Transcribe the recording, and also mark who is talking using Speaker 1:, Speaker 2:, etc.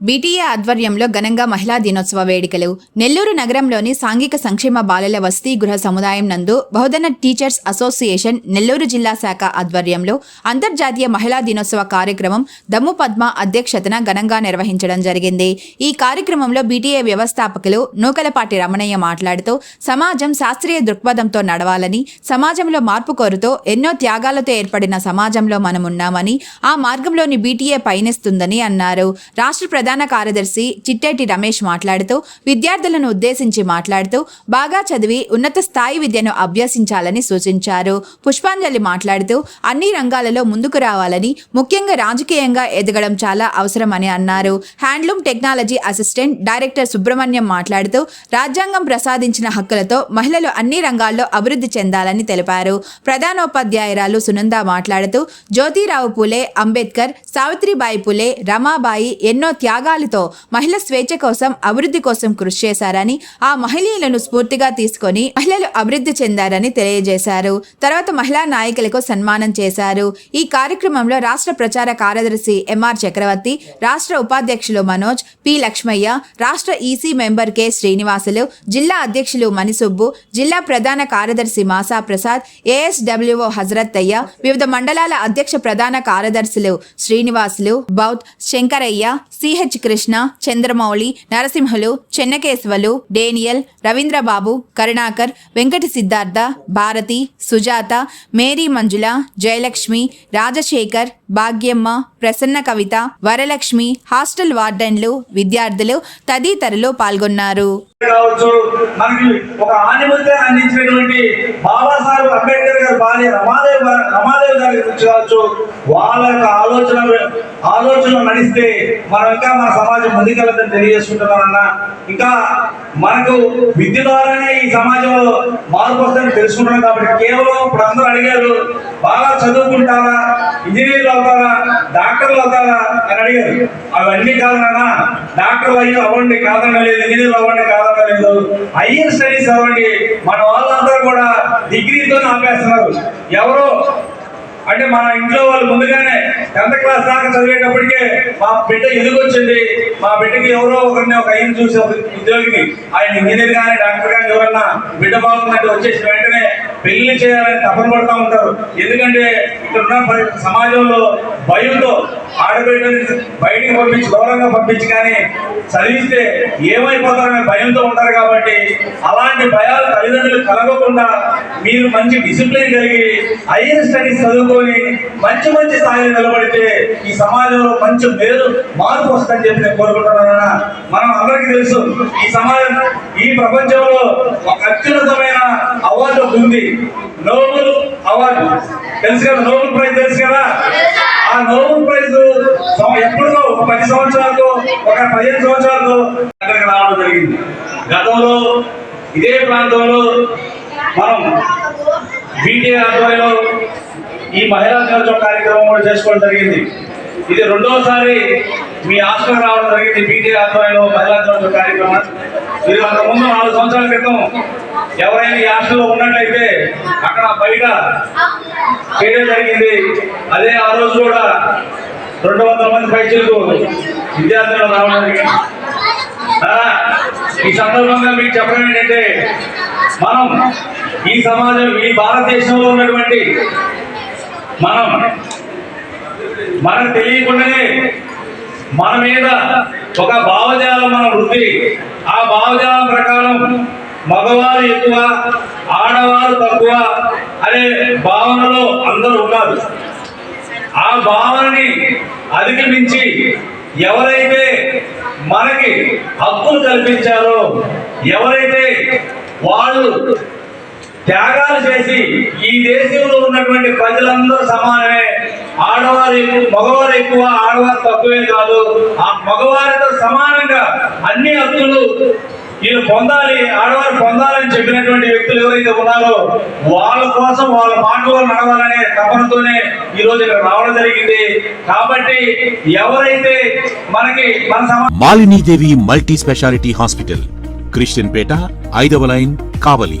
Speaker 1: BTA ఆధ్వర్యంలో ఘనంగా మహిళా దినోత్సవ వేడుకలు. నెల్లూరు నగరంలోని సాంఘిక సంక్షేమ బాలల వసతి గృహ సముదాయం నందు బహుదన టీచర్స్ అసోసియేషన్ నెల్లూరు జిల్లా శాఖ ఆధ్వర్యంలో అంతర్జాతీయ మహిళా దినోత్సవ కార్యక్రమం దమ్ము పద్మ అధ్యక్షతన ఘనంగా నిర్వహించడం జరిగింది. ఈ కార్యక్రమంలో బీటీఏ వ్యవస్థాపకులు నూకలపాటి రమణయ్య మాట్లాడుతూ సమాజం శాస్త్రీయ దృక్పథంతో నడవాలని సమాజంలో మార్పు కోరుతూ ఎన్నో త్యాగాలతో ఏర్పడిన సమాజంలో మనం ఉన్నామని ఆ మార్గంలోని బీటీఏ పయనిస్తుందని అన్నారు. రాష్ట్ర ప్రధాన కార్యదర్శి చిట్టేటి రమేష్ మాట్లాడుతూ విద్యార్థులను ఉద్దేశించి మాట్లాడుతూ బాగా చదివి ఉన్నత స్థాయి విద్యను అభ్యసించాలని సూచించారు. పుష్పాంజలి మాట్లాడుతూ అన్ని రంగాలలో ముందుకు రావాలని ముఖ్యంగా రాజకీయంగా ఎదగడం చాలా అవసరమని అన్నారు. Handloom technology assistant director Subrahmanyam మాట్లాడుతూ రాజ్యాంగం ప్రసాదించిన హక్కులతో మహిళలు అన్ని రంగాల్లో అభివృద్ధి చెందాలని తెలిపారు. ప్రధానోపాధ్యాయురాలు సునంద మాట్లాడుతూ జ్యోతిరావు పూలే అంబేద్కర్ సావిత్రిబాయి పూలే రమాబాయి ఎన్నో త్యాగాలతో మహిళ స్వేచ్ఛ కోసం అభివృద్ధి కోసం కృషి చేశారని ఆ మహిళలను స్ఫూర్తిగా తీసుకొని మహిళలు అభివృద్ధి చెందారని తెలియజేశారు. తర్వాత మహిళా నాయకులకు సన్మానం చేశారు. ఈ కార్యక్రమంలో రాష్ట్ర ప్రచార కార్యదర్శి ఎంఆర్ చక్రవర్తి రాష్ట్ర ఉపాధ్యక్షులు మనోజ్ పి లక్ష్మయ్య రాష్ట్ర ఈసీ మెంబర్ కె శ్రీనివాసులు జిల్లా అధ్యక్షులు మణిసుబ్బు జిల్లా ప్రధాన కార్యదర్శి మాసా ప్రసాద్ ఏఎస్డబ్ల్యూఓ హజరత్ అయ్య వివిధ మండలాల అధ్యక్ష ప్రధాన కార్యదర్శులు Srinivasulu బౌత్ Shankaraiah CH Krishna Chandramouli Narasimhulu Chennakesavulu Daniel Ravindrababu Karunakar Venkata Siddhartha Bharathi Sujatha Mary Manjula Jayalakshmi Rajasekhar Bhagyamma Prasanna Kavitha Varalakshmi hostel వార్డెన్లు విద్యార్థులు తదితరులు పాల్గొన్నారు.
Speaker 2: కావచ్చు మనకి ఒక ఆనిమత్యాన్ని అందించినటువంటి బాబాసాహెబ్ అంబేద్కర్ గారి భార్య రమాదేవి రమాదేవి గారి గురించి కావచ్చు వాళ్ళ యొక్క ఆలోచన ఆలోచనలు నడిస్తే మనం ఇంకా మన సమాజం ముందుకెళ్ళదని తెలియజేసుకుంటున్నానన్న. ఇంకా మనకు విద్య ద్వారానే ఈ సమాజంలో మార్పు వస్తుందని తెలుసుకుంటున్నాం కాబట్టి కేవలం ఇప్పుడు అందరూ అడిగారు బాగా చదువుకుంటారా? ఇంజనీర్లు అవుతారా డాక్టర్లు అవుతారా అని అడిగారు. అవన్నీ కాదన్నా డాక్టర్లు అయ్యి అవ్వండి కాదనలేదు ఇంజనీర్లు అవ్వండి కాదనలేదు హయ్యర్ స్టడీస్ అవ్వండి మన వాళ్ళందరూ కూడా డిగ్రీతో ఆపేస్తున్నారు. ఎవరో అంటే మన ఇంట్లో వాళ్ళు ముందుగానే టెన్త్ క్లాస్ దాకా చదివేటప్పటికే మా బిడ్డ ఎదుగొచ్చింది మా బిడ్డకి ఎవరో ఒకరిని ఒక ఆయన చూసి ఉద్యోగిని ఉద్యోగికి ఆయన ఇంజనీర్ కానీ డాక్టర్ కానీ ఎవరన్నా బిడ్డ బాగుందంటే వచ్చేసిన వెంటనే పెళ్ళి చేయాలని తపన పడుతూ ఉంటారు. ఎందుకంటే ఇక్కడ ఉన్న సమాజంలో భయంతో ఆడబిడ్డని బయటికి పంపించి దూరంగా పంపించి కానీ చదివిస్తే ఏమైపోతారనే భయంతో ఉంటారు కాబట్టి అలాంటి భయాలు తల్లిదండ్రులు కలగకుండా మీరు మంచి డిసిప్లిన్ కలిగి హైయర్ స్టడీస్ చదువుకొని మంచి మంచి స్థాయిలో నిలబడితే ఈ సమాజంలో మంచి మేలు మార్పు వస్తుందని చెప్పి నేను కోరుకుంటున్నాను మనం అందరికీ తెలుసు ఈ సమాజం ఈ ప్రపంచంలో ఒక అత్యున్నతమైన అవార్డు ఒకటి ఉంది. Nobel award. తెలుసు కదా నోబెల్ ప్రైజ్ తెలుసు కదా? ఆ నోబెల్ ప్రైజ్ ఎప్పుడుదో ఒక పది సంవత్సరాలకు ఒక పదిహేను సంవత్సరాలకు అక్కడికి రావడం జరిగింది. గతంలో ఇదే ప్రాంతంలో మనం బీటీ ఆధ్వర్యంలో ఈ మహిళా దినోత్సవ కార్యక్రమం కూడా చేసుకోవడం జరిగింది. ఇది రెండోసారి మీ ఆశలో రావడం జరిగింది. బీటీ ఆధ్వర్యంలో మహిళా దినోత్సవ కార్యక్రమం. మీరు అంతకుముందు నాలుగు సంవత్సరాల క్రితం ఎవరైనా ఈ హాస్టల్లో ఉన్నట్లయితే అక్కడ బయట చేయడం జరిగింది. అదే ఆ రోజు కూడా రెండు వందల మంది పైచలకు విద్యార్థులు రావడం జరిగింది. ఆ, ఈ సందర్భంగా మీకు చెప్పడం ఏంటంటే మనం ఈ సమాజం ఈ భారతదేశంలో ఉన్నటువంటి మనం మనకు తెలియకుండానే మన మీద ఒక భావజాలం మనం వృద్ధి ఆ భావజాలం ప్రకారం మగవారు ఎక్కువ ఆడవారు తక్కువ అనే భావనలో అందరూ ఉన్నారు. ఆ భావనని అధిగమించి ఎవరైతే మనకి హక్కులు కల్పించారో ఎవరైతే వాళ్ళు త్యాగాలు చేసి ఈ దేశంలో ఉన్నటువంటి ప్రజలందరూ సమానమే. ఆడవారు ఎక్కువ మగవారు ఎక్కువ ఆడవారు తక్కువే కాదు. ఆ మగవారితో సమానంగా అన్ని హక్కులు వీళ్ళు పొందాలి ఆడవారు పొందాలని చెప్పినటువంటి వ్యక్తులు ఎవరైతే ఉన్నారో వాళ్ళ కోసం వాళ్ళ మాటలో నడవాలనే తపనతోనే ఈ రోజు ఇక్కడ రావడం జరిగింది. కాబట్టి ఎవరైతే మనకి మన సమా
Speaker 3: Malinidevi multi speciality hospital Christianpet ఐదవ line Kavali.